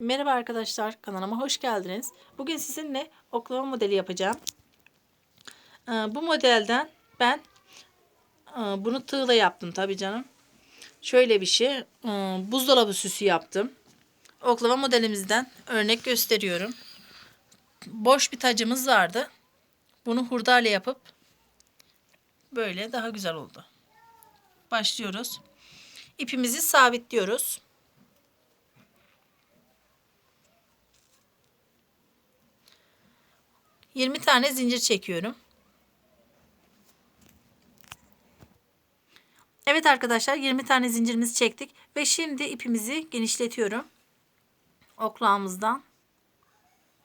Merhaba arkadaşlar, kanalıma hoş geldiniz. Bugün sizinle oklava modeli yapacağım. Ee, Bu modelden ben e, bunu tığla yaptım tabi canım. Şöyle bir şey, e, buzdolabı süsü yaptım. Oklava modelimizden örnek gösteriyorum. Boş bir tacımız vardı. Bunu hurdayla yapıp böyle daha güzel oldu. Başlıyoruz. İpimizi sabitliyoruz. 20 tane zincir çekiyorum. Evet arkadaşlar 20 tane zincirimizi çektik ve şimdi ipimizi genişletiyorum. Oklağımızdan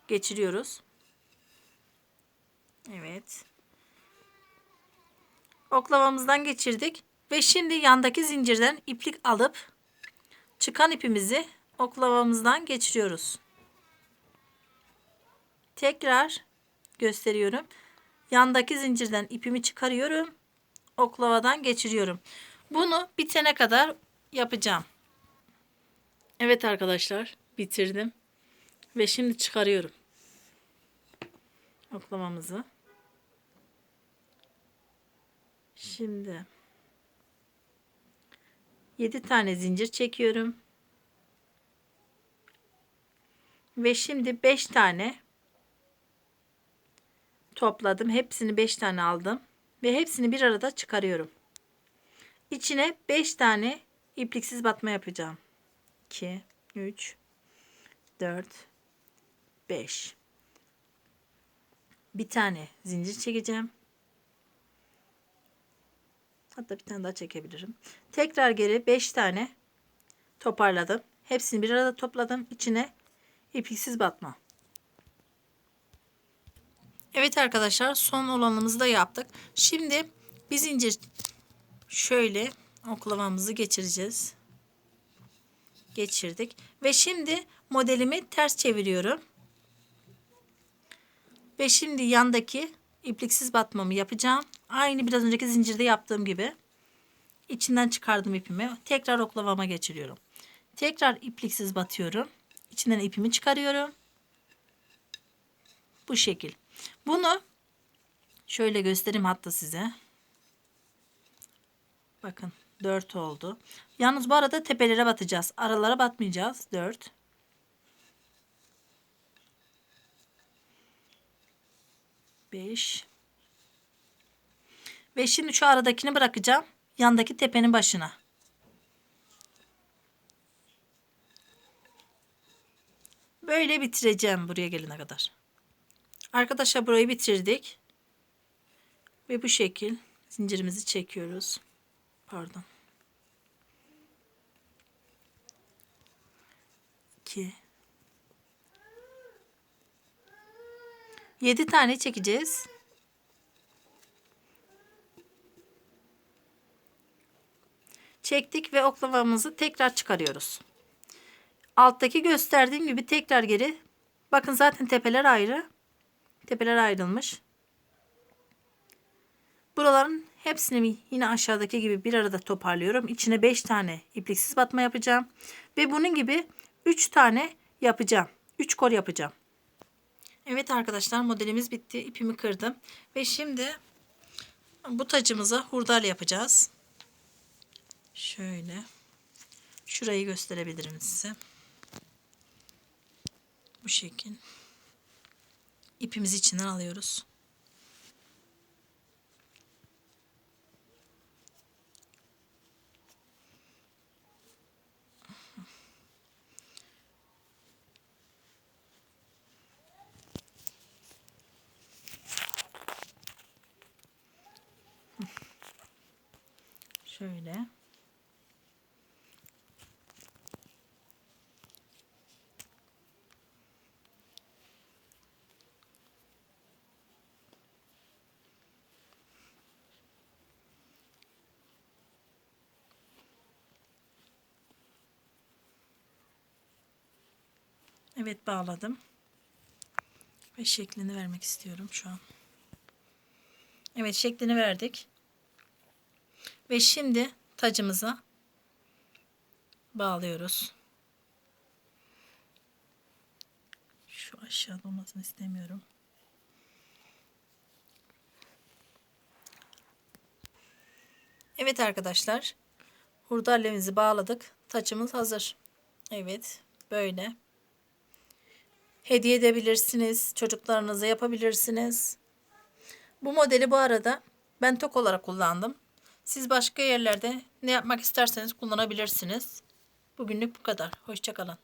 geçiriyoruz. Evet. Oklavamızdan geçirdik ve şimdi yandaki zincirden iplik alıp çıkan ipimizi oklavamızdan geçiriyoruz. Tekrar gösteriyorum. Yandaki zincirden ipimi çıkarıyorum. Oklavadan geçiriyorum. Bunu bitene kadar yapacağım. Evet arkadaşlar bitirdim. Ve şimdi çıkarıyorum. Oklavamızı. Şimdi 7 tane zincir çekiyorum. Ve şimdi 5 tane topladım. Hepsini 5 tane aldım. Ve hepsini bir arada çıkarıyorum. İçine 5 tane ipliksiz batma yapacağım. 2, 3, 4, 5. Bir tane zincir çekeceğim. Hatta bir tane daha çekebilirim. Tekrar geri 5 tane toparladım. Hepsini bir arada topladım. İçine ipliksiz batma. Evet arkadaşlar son olanımızı da yaptık. Şimdi bir zincir şöyle oklavamızı geçireceğiz. Geçirdik. Ve şimdi modelimi ters çeviriyorum. Ve şimdi yandaki ipliksiz batmamı yapacağım. Aynı biraz önceki zincirde yaptığım gibi. İçinden çıkardım ipimi. Tekrar oklavama geçiriyorum. Tekrar ipliksiz batıyorum. İçinden ipimi çıkarıyorum. Bu şekil. Bunu şöyle göstereyim hatta size. Bakın 4 oldu. Yalnız bu arada tepelere batacağız. Aralara batmayacağız. 4. Beş. Ve şimdi şu aradakini bırakacağım. Yandaki tepenin başına. Böyle bitireceğim buraya gelene kadar. Arkadaşlar burayı bitirdik. Ve bu şekil zincirimizi çekiyoruz. Pardon. 2 7 tane çekeceğiz. Çektik ve oklavamızı tekrar çıkarıyoruz. Alttaki gösterdiğim gibi tekrar geri. Bakın zaten tepeler ayrı. Tepeler ayrılmış. Buraların hepsini yine aşağıdaki gibi bir arada toparlıyorum. İçine 5 tane ipliksiz batma yapacağım. Ve bunun gibi 3 tane yapacağım. 3 kol yapacağım. Evet arkadaşlar modelimiz bitti. İpimi kırdım. Ve şimdi bu tacımıza hurdal yapacağız. Şöyle. Şurayı gösterebilirim size. Bu şekil. İpimizi içinden alıyoruz. Şöyle. Evet bağladım. Ve şeklini vermek istiyorum şu an. Evet şeklini verdik. Ve şimdi tacımıza bağlıyoruz. Şu aşağıda olmasını istemiyorum. Evet arkadaşlar. Hurdalemizi bağladık. Taçımız hazır. Evet. Böyle. Hediye edebilirsiniz. Çocuklarınıza yapabilirsiniz. Bu modeli bu arada ben tok olarak kullandım. Siz başka yerlerde ne yapmak isterseniz kullanabilirsiniz. Bugünlük bu kadar. Hoşçakalın.